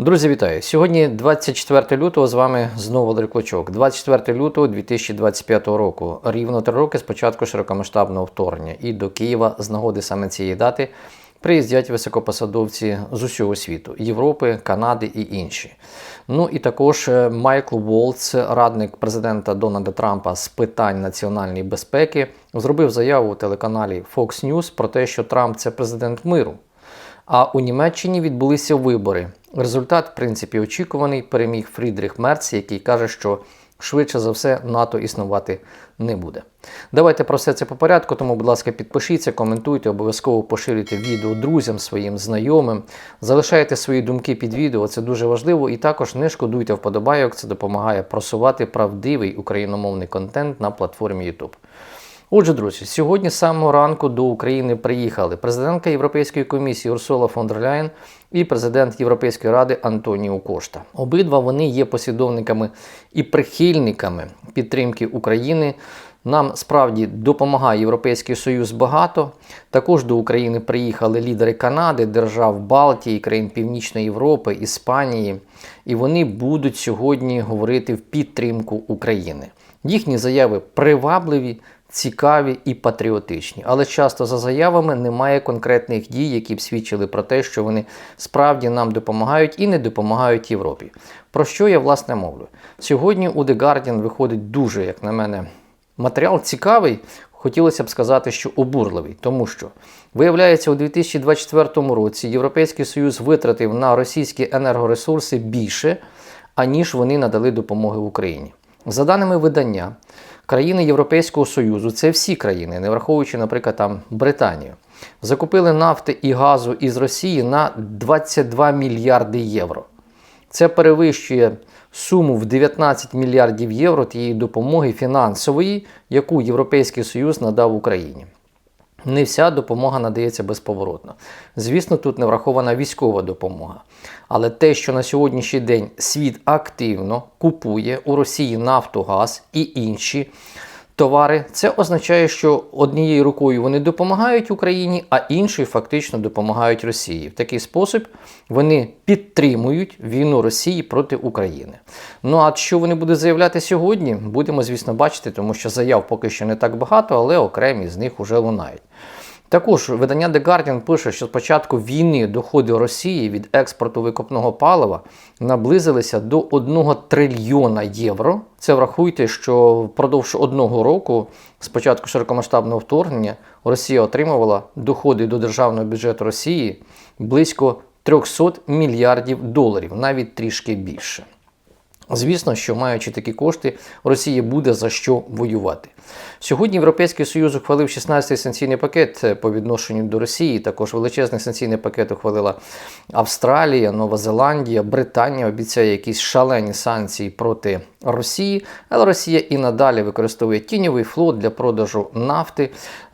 Друзі, вітаю! Сьогодні 24 лютого з вами знову Валерій Клочок. 24 лютого 2025 року. Рівно три роки з початку широкомасштабного вторгнення. І до Києва з нагоди саме цієї дати приїздять високопосадовці з усього світу Європи, Канади і інші. Ну і також е, Майкл Волц, радник президента Дональда Трампа з питань національної безпеки, зробив заяву у телеканалі Fox News про те, що Трамп це президент миру. А у Німеччині відбулися вибори. Результат, в принципі, очікуваний. Переміг Фрідріх Мерц, який каже, що швидше за все НАТО існувати не буде. Давайте про все це по порядку. Тому, будь ласка, підпишіться, коментуйте, обов'язково поширюйте відео друзям, своїм знайомим. Залишайте свої думки під відео, це дуже важливо. І також не шкодуйте вподобайок, це допомагає просувати правдивий україномовний контент на платформі YouTube. Отже, друзі, сьогодні з самого ранку до України приїхали президентка Європейської комісії Урсула фон дер Ляєн і президент Європейської ради Антоніо Кошта. Обидва вони є послідовниками і прихильниками підтримки України. Нам справді допомагає Європейський Союз багато. Також до України приїхали лідери Канади, держав Балтії, країн Північної Європи, Іспанії, і вони будуть сьогодні говорити в підтримку України. Їхні заяви привабливі цікаві і патріотичні. Але часто за заявами немає конкретних дій, які б свідчили про те, що вони справді нам допомагають і не допомагають Європі. Про що я власне мовлю? Сьогодні у The Guardian виходить дуже, як на мене, матеріал цікавий. Хотілося б сказати, що обурливий, тому що виявляється, у 2024 році Європейський Союз витратив на російські енергоресурси більше, аніж вони надали допомоги Україні. За даними видання, країни Європейського Союзу, це всі країни, не враховуючи, наприклад, там Британію, закупили нафти і газу із Росії на 22 мільярди євро. Це перевищує суму в 19 мільярдів євро тієї допомоги фінансової, яку Європейський Союз надав Україні. Не вся допомога надається безповоротно. Звісно, тут не врахована військова допомога. Але те, що на сьогоднішній день світ активно купує у Росії нафту, газ і інші товари, це означає, що однією рукою вони допомагають Україні, а іншою фактично допомагають Росії. В такий спосіб вони підтримують війну Росії проти України. Ну а що вони будуть заявляти сьогодні, будемо, звісно, бачити, тому що заяв поки що не так багато, але окремі з них уже лунають. Також видання The Guardian пише, що з початку війни доходи Росії від експорту викопного палива наблизилися до 1 трильйона євро. Це врахуйте, що впродовж одного року, з початку широкомасштабного вторгнення, Росія отримувала доходи до державного бюджету Росії близько 300 мільярдів доларів, навіть трішки більше. Звісно, що маючи такі кошти, Росія буде за що воювати. Сьогодні Європейський Союз ухвалив 16-й санкційний пакет е, по відношенню до Росії. Також величезний санкційний пакет ухвалила Австралія, Нова Зеландія, Британія обіцяє якісь шалені санкції проти Росії, але Росія і надалі використовує тіньовий флот для продажу нафти.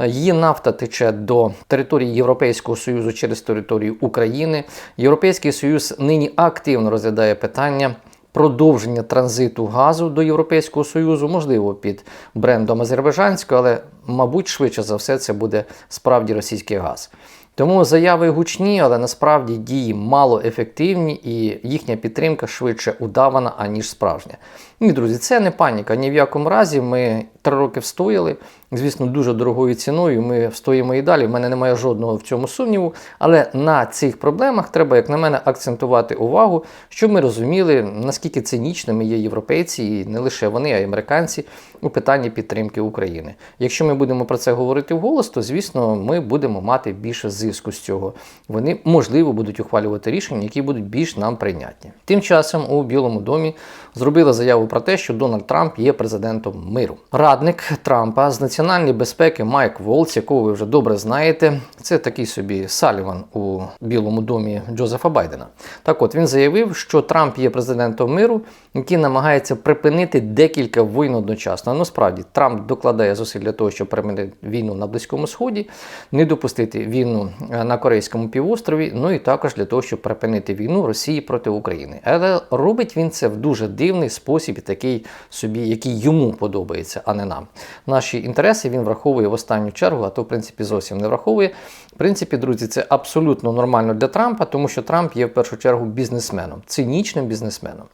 Її нафта тече до території Європейського Союзу через територію України. Європейський Союз нині активно розглядає питання продовження транзиту газу до Європейського Союзу, можливо, під брендом азербайджанського, але, мабуть, швидше за все, це буде справді російський газ. Тому заяви гучні, але насправді дії мало ефективні і їхня підтримка швидше удавана, аніж справжня. Ні, друзі, це не паніка. Ні в якому разі ми три роки встояли. Звісно, дуже дорогою ціною. Ми встоїмо і далі. В мене немає жодного в цьому сумніву. Але на цих проблемах треба, як на мене, акцентувати увагу, щоб ми розуміли, наскільки цинічними є європейці, і не лише вони, а й американці у питанні підтримки України. Якщо ми будемо про це говорити вголос, то звісно ми будемо мати більше зиску з цього. Вони можливо будуть ухвалювати рішення, які будуть більш нам прийнятні. Тим часом у Білому домі зробили заяву про те, що Дональд Трамп є президентом миру. Радник Трампа з національної безпеки Майк Волц, якого ви вже добре знаєте, це такий собі Саліван у Білому домі Джозефа Байдена. Так от він заявив, що Трамп є президентом миру, який намагається припинити декілька воїн одночасно. Ну справді Трамп докладає зусиль для того, щоб припинити війну на Близькому Сході, не допустити війну е, на Корейському півострові, ну і також для того, щоб припинити війну Росії проти України. Але робить він це в дуже дивний спосіб, такий собі, який йому подобається, а не нам. Наші інтереси він враховує в останню чергу, а то, в принципі, зовсім не враховує. В принципі, друзі, це абсолютно нормально для Трампа, тому що Трамп є в першу чергу бізнесменом, цинічним бізнесменом.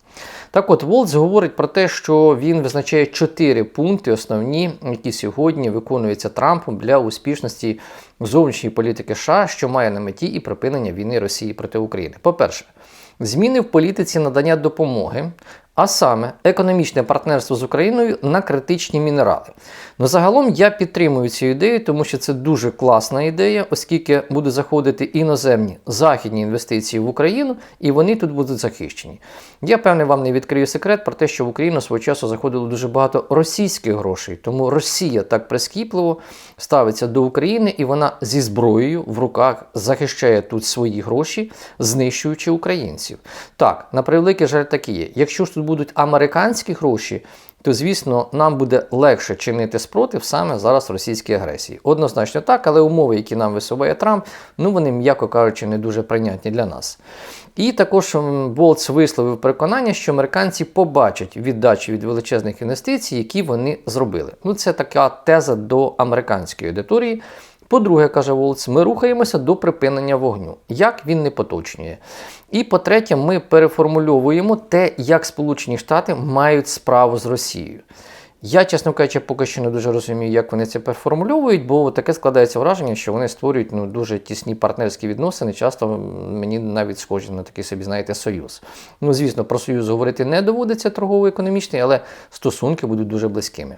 Так от, Волц говорить про те, що він визначає чотири пункти основні, які сьогодні виконуються Трампом для успішності зовнішньої політики США, що має на меті і припинення війни Росії проти України. По-перше, зміни в політиці надання допомоги, а саме економічне партнерство з Україною на критичні мінерали. Ну, загалом я підтримую цю ідею, тому що це дуже класна ідея, оскільки будуть заходити іноземні західні інвестиції в Україну, і вони тут будуть захищені. Я певне вам не відкрию секрет про те, що в Україну свого часу заходило дуже багато російських грошей, тому Росія так прискіпливо ставиться до України, і вона зі зброєю в руках захищає тут свої гроші, знищуючи українців. Так, на превеликий жаль, такі є. Якщо ж тут будуть американські гроші, то звісно нам буде легше чинити спротив саме зараз російській агресії. Однозначно так, але умови, які нам висуває Трамп, ну вони, м'яко кажучи, не дуже прийнятні для нас. І також Болтс висловив переконання, що американці побачать віддачу від величезних інвестицій, які вони зробили. Ну, це така теза до американської аудиторії. По-друге, каже Волц, ми рухаємося до припинення вогню, як він не поточнює. І по-третє, ми переформульовуємо те, як Сполучені Штати мають справу з Росією. Я, чесно кажучи, поки що не дуже розумію, як вони це переформульовують, бо таке складається враження, що вони створюють ну, дуже тісні партнерські відносини, часто мені навіть схожі на такий собі, знаєте, союз. Ну, звісно, про союз говорити не доводиться торгово-економічний, але стосунки будуть дуже близькими.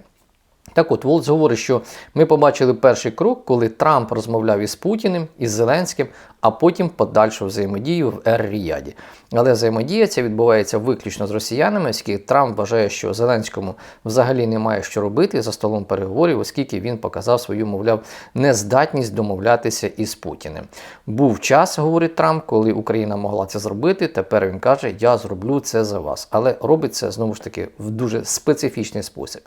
Так от Волц говорить, що ми побачили перший крок, коли Трамп розмовляв із Путіним, із Зеленським, а потім подальшу взаємодію в Ер-Ріяді. Але взаємодія ця відбувається виключно з росіянами, оскільки Трамп вважає, що Зеленському взагалі немає що робити за столом переговорів, оскільки він показав свою, мовляв, нездатність домовлятися із Путіним. Був час, говорить Трамп, коли Україна могла це зробити. Тепер він каже, я зроблю це за вас. Але робить це знову ж таки в дуже специфічний спосіб.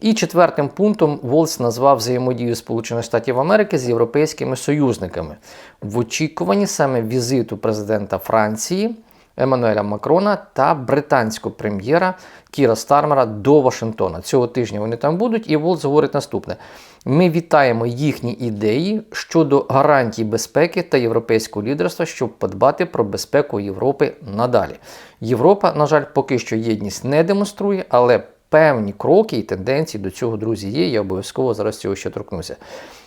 І четвертим пунктом Волс назвав взаємодію Сполучених Штатів Америки з європейськими союзниками в очікуванні саме візиту президента Франції Еммануеля Макрона та британського прем'єра Кіра Стармера до Вашингтона. Цього тижня вони там будуть, і Волс говорить наступне: ми вітаємо їхні ідеї щодо гарантій безпеки та європейського лідерства, щоб подбати про безпеку Європи надалі. Європа, на жаль, поки що єдність не демонструє, але певні кроки і тенденції до цього, друзі, є. Я обов'язково зараз цього ще торкнуся.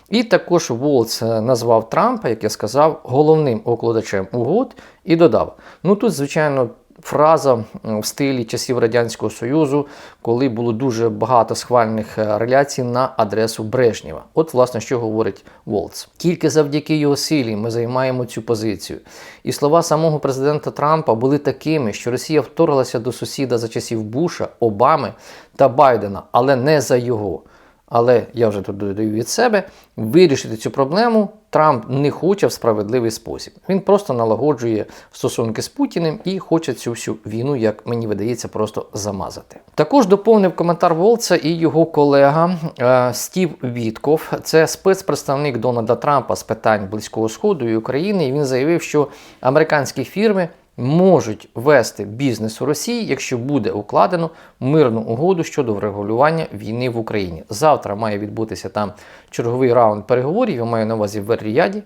І також Волц назвав Трампа, як я сказав, головним укладачем угод і додав: ну тут, звичайно. Фраза в стилі часів Радянського Союзу, коли було дуже багато схвальних е, реляцій на адресу Брежнєва. От, власне, що говорить Волц. Тільки завдяки його силі ми займаємо цю позицію. І слова самого президента Трампа були такими, що Росія вторглася до сусіда за часів Буша, Обами та Байдена, але не за його. Але я вже тут додаю від себе, вирішити цю проблему Трамп не хоче в справедливий спосіб. Він просто налагоджує стосунки з Путіним і хоче цю всю війну, як мені видається, просто замазати. Також доповнив коментар Волца і його колега е, Стів Вітков. Це спецпредставник Дональда Трампа з питань Близького Сходу і України. І він заявив, що американські фірми можуть вести бізнес у Росії, якщо буде укладено мирну угоду щодо врегулювання війни в Україні. Завтра має відбутися там черговий раунд переговорів. Я маю на увазі в Ер-Ріяді.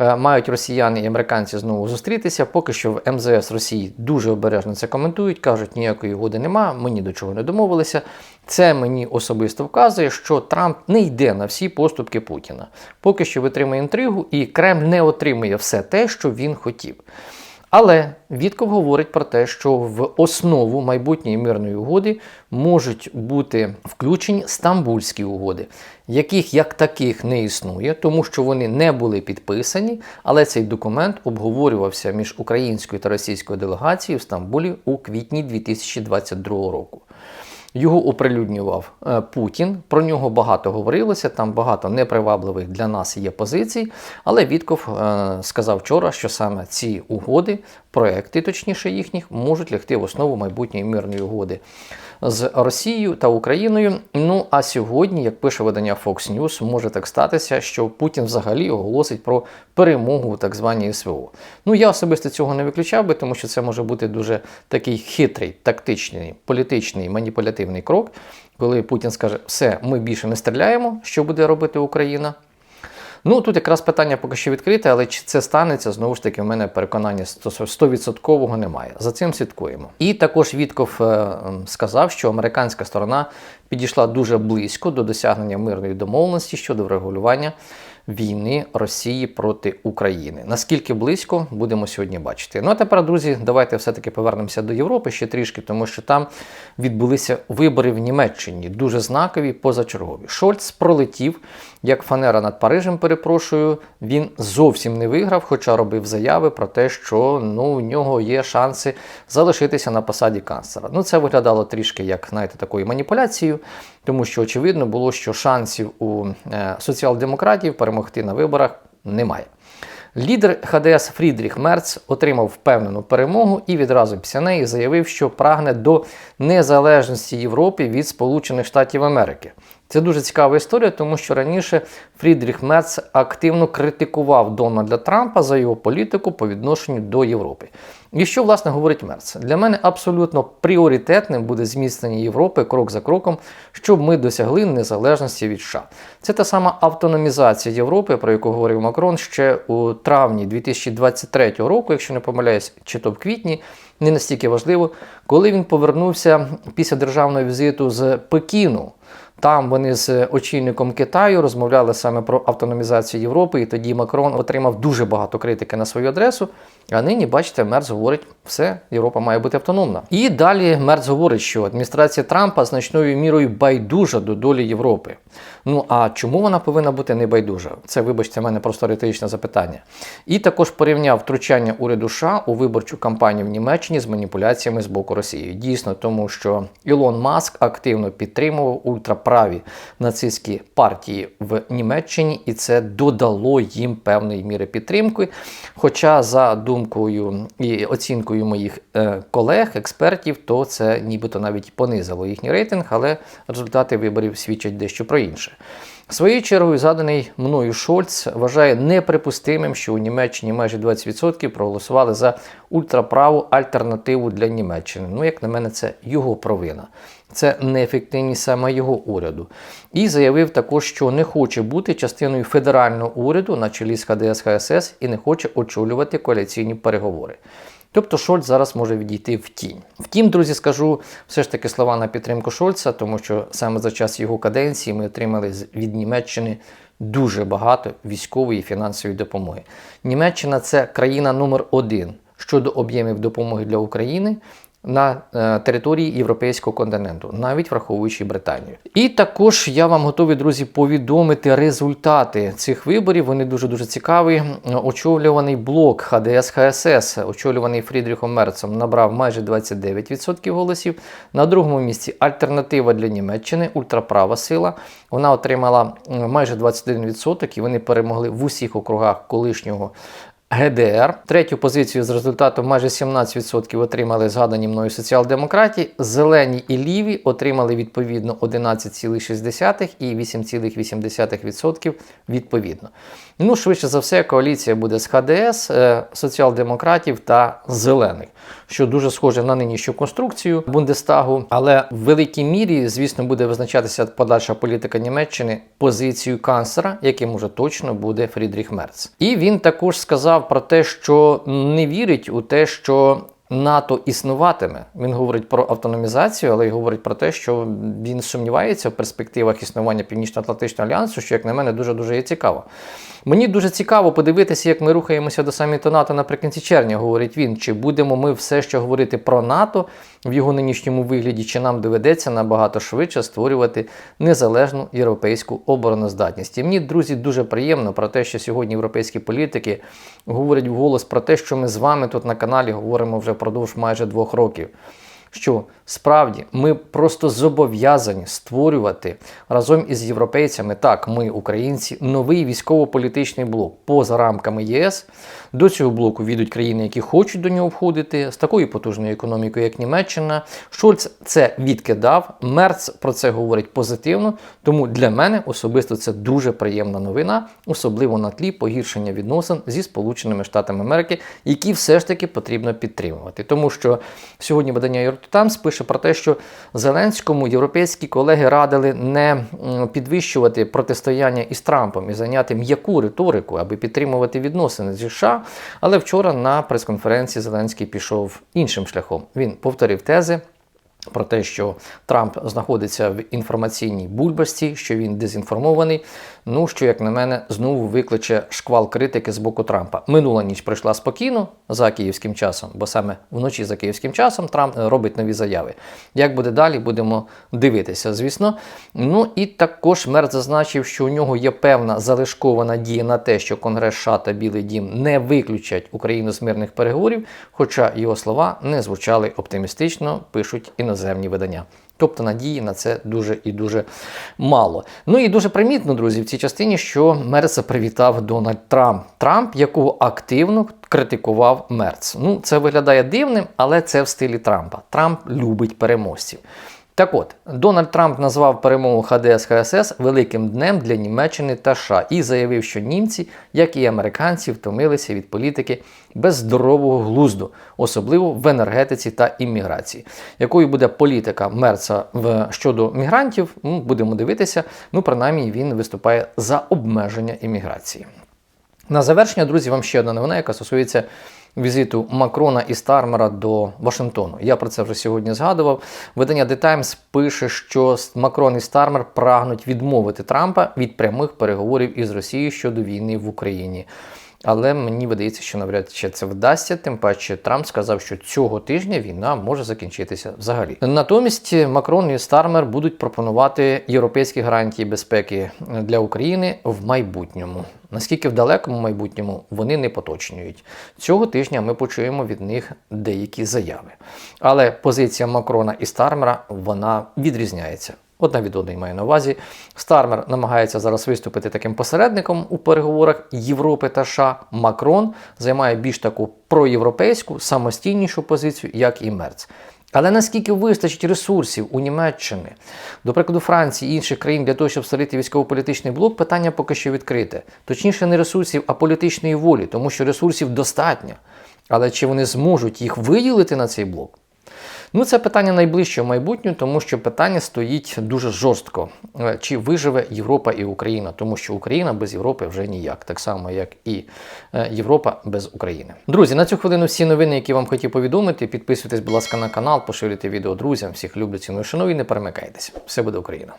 Е, мають росіяни і американці знову зустрітися. Поки що в МЗС Росії дуже обережно це коментують, кажуть, ніякої угоди нема, ми ні до чого не домовилися. Це мені особисто вказує, що Трамп не йде на всі поступки Путіна. Поки що витримує інтригу, і Кремль не отримує все те, що він хотів. Але Вітков говорить про те, що в основу майбутньої мирної угоди можуть бути включені стамбульські угоди, яких як таких не існує, тому що вони не були підписані, але цей документ обговорювався між українською та російською делегацією в Стамбулі у квітні 2022 року. Його оприлюднював е, Путін. Про нього багато говорилося. Там багато непривабливих для нас є позицій. Але Вітков е, сказав вчора, що саме ці угоди проекти, точніше їхніх, можуть лягти в основу майбутньої мирної угоди з Росією та Україною. Ну а сьогодні, як пише видання Fox News, може так статися, що Путін взагалі оголосить про перемогу так званій СВО. Ну я особисто цього не виключав би, тому що це може бути дуже такий хитрий, тактичний, політичний, маніпулятивний крок, коли Путін скаже, все, ми більше не стріляємо, що буде робити Україна. Ну тут якраз питання поки що відкрите, але чи це станеться, знову ж таки, в мене переконання 100% немає. За цим слідкуємо. І також Вітков е, сказав, що американська сторона підійшла дуже близько до досягнення мирної домовленості щодо врегулювання війни Росії проти України. Наскільки близько будемо сьогодні бачити. Ну а тепер, друзі, давайте все-таки повернемося до Європи ще трішки, тому що там відбулися вибори в Німеччині, дуже знакові, позачергові. Шольц пролетів як фанера над Парижем. Перепрошую, він зовсім не виграв, хоча робив заяви про те, що ну у нього є шанси залишитися на посаді канцлера. Ну це виглядало трішки як знаєте, такою маніпуляцією, тому що очевидно було, що шансів у е, соціал-демократів перемогти на виборах немає. Лідер ХДС Фрідріх Мерц отримав впевнену перемогу і відразу після неї заявив, що прагне до незалежності Європи від Сполучених Штатів Америки. Це дуже цікава історія, тому що раніше Фрідріх Мерц активно критикував Дональда Трампа за його політику по відношенню до Європи. І що власне говорить Мерц? Для мене абсолютно пріоритетним буде зміцнення Європи крок за кроком, щоб ми досягли незалежності від США. Це та сама автономізація Європи, про яку говорив Макрон ще у травні 2023 року, якщо не помиляюсь, чи то в квітні. Не настільки важливо, коли він повернувся після державного візиту з Пекіну. Там вони з очільником Китаю розмовляли саме про автономізацію Європи, і тоді Макрон отримав дуже багато критики на свою адресу. А нині, бачите, Мерц говорить, все, Європа має бути автономна. І далі Мерц говорить, що адміністрація Трампа значною мірою байдужа до долі Європи. Ну а чому вона повинна бути небайдужа? Це, вибачте, в мене просто риторичне запитання. І також порівняв втручання уряду США у виборчу кампанію в Німеччині з маніпуляціями з боку Росії. Дійсно, тому що Ілон Маск активно підтримував ультраправі нацистські партії в Німеччині, і це додало їм певної міри підтримки. Хоча, за думкою і оцінкою моїх е, колег, експертів, то це нібито навіть понизило їхній рейтинг, але результати виборів свідчать дещо про інше. Своєю чергою, заданий мною Шольц вважає неприпустимим, що у Німеччині майже 20% проголосували за ультраправу альтернативу для Німеччини. Ну, як на мене, це його провина. Це неефективність саме його уряду. І заявив також, що не хоче бути частиною федерального уряду на чолі з ХДС ХСС і не хоче очолювати коаліційні переговори. Тобто Шольц зараз може відійти в тінь. Втім, друзі, скажу все ж таки слова на підтримку Шольца, тому що саме за час його каденції ми отримали від Німеччини дуже багато військової і фінансової допомоги. Німеччина це країна номер один щодо об'ємів допомоги для України. На е, території європейського континенту, навіть враховуючи Британію, і також я вам готовий, друзі, повідомити результати цих виборів. Вони дуже дуже цікаві. Очолюваний блок ХДС ХСС, очолюваний Фрідріхом Мерцем, набрав майже 29% голосів. На другому місці альтернатива для Німеччини, ультраправа сила. Вона отримала майже 21%, і вони перемогли в усіх округах колишнього ГДР. Третю позицію з результатом майже 17% отримали згадані мною соціал-демократі. Зелені і ліві отримали відповідно 11,6 і 8,8% відповідно. Ну, швидше за все, коаліція буде з ХДС, е, соціал-демократів та зелених, що дуже схоже на нинішню конструкцію Бундестагу, але в великій мірі, звісно, буде визначатися подальша політика Німеччини позицію канцлера, яким уже точно буде Фрідріх Мерц. І він також сказав про те, що не вірить у те, що НАТО існуватиме. Він говорить про автономізацію, але й говорить про те, що він сумнівається в перспективах існування Північно-Атлантичного альянсу, що, як на мене, дуже дуже є цікаво. Мені дуже цікаво подивитися, як ми рухаємося до саміту НАТО наприкінці червня, говорить він. Чи будемо ми все ще говорити про НАТО в його нинішньому вигляді, чи нам доведеться набагато швидше створювати незалежну європейську обороноздатність. І мені, друзі, дуже приємно про те, що сьогодні європейські політики говорять вголос про те, що ми з вами тут на каналі говоримо вже впродовж майже двох років. Що справді ми просто зобов'язані створювати разом із європейцями, так, ми, українці, новий військово-політичний блок поза рамками ЄС. До цього блоку війдуть країни, які хочуть до нього входити, з такою потужною економікою, як Німеччина. Шольц це відкидав. Мерц про це говорить позитивно. Тому для мене особисто це дуже приємна новина, особливо на тлі погіршення відносин зі Сполученими Штатами Америки, які все ж таки потрібно підтримувати. Тому що сьогодні видання York Times пише про те, що Зеленському європейські колеги радили не підвищувати протистояння із Трампом і зайняти м'яку риторику, аби підтримувати відносини зі США. Але вчора на прес-конференції Зеленський пішов іншим шляхом. Він повторив тези. Про те, що Трамп знаходиться в інформаційній бульбашці, що він дезінформований. Ну що, як на мене, знову викличе шквал критики з боку Трампа. Минула ніч пройшла спокійно за київським часом, бо саме вночі за київським часом Трамп робить нові заяви. Як буде далі, будемо дивитися, звісно. Ну і також мер зазначив, що у нього є певна залишкова надія на те, що Конгрес США та Білий Дім не виключать Україну з мирних переговорів, хоча його слова не звучали оптимістично, пишуть іноземні видання. Тобто надії на це дуже і дуже мало. Ну і дуже примітно, друзі, в цій частині, що Мерса привітав Дональд Трамп. Трамп, якого активно критикував Мерц. Ну, це виглядає дивним, але це в стилі Трампа. Трамп любить переможців. Так от, Дональд Трамп назвав перемогу ХДС ХСС великим днем для Німеччини та США і заявив, що німці, як і американці, втомилися від політики без здорового глузду, особливо в енергетиці та імміграції. Якою буде політика Мерца в щодо мігрантів, ну, будемо дивитися. Ну, принаймні, він виступає за обмеження імміграції. На завершення, друзі, вам ще одна новина, яка стосується візиту Макрона і Стармера до Вашингтону. Я про це вже сьогодні згадував. Видання The Times пише, що Макрон і Стармер прагнуть відмовити Трампа від прямих переговорів із Росією щодо війни в Україні. Але мені видається, що навряд чи це вдасться. Тим паче Трамп сказав, що цього тижня війна може закінчитися взагалі. Натомість Макрон і Стармер будуть пропонувати європейські гарантії безпеки для України в майбутньому. Наскільки в далекому майбутньому вони не поточнюють. Цього тижня ми почуємо від них деякі заяви. Але позиція Макрона і Стармера вона відрізняється. Одна від одної маю на увазі. Стармер намагається зараз виступити таким посередником у переговорах Європи та США. Макрон займає більш таку проєвропейську, самостійнішу позицію, як і Мерц. Але наскільки вистачить ресурсів у Німеччини, до прикладу Франції і інших країн для того, щоб створити військово-політичний блок, питання поки що відкрите. Точніше, не ресурсів, а політичної волі, тому що ресурсів достатньо. Але чи вони зможуть їх виділити на цей блок? Ну, це питання найближчого майбутнього, тому що питання стоїть дуже жорстко. Е, Чи виживе Європа і Україна? Тому що Україна без Європи вже ніяк, так само як і е, Європа без України. Друзі, на цю хвилину всі новини, які вам хотів повідомити. Підписуйтесь, будь ласка, на канал, поширюйте відео друзям. Всіх люблю, ціную, шаную і не перемикайтеся. Все буде Україна.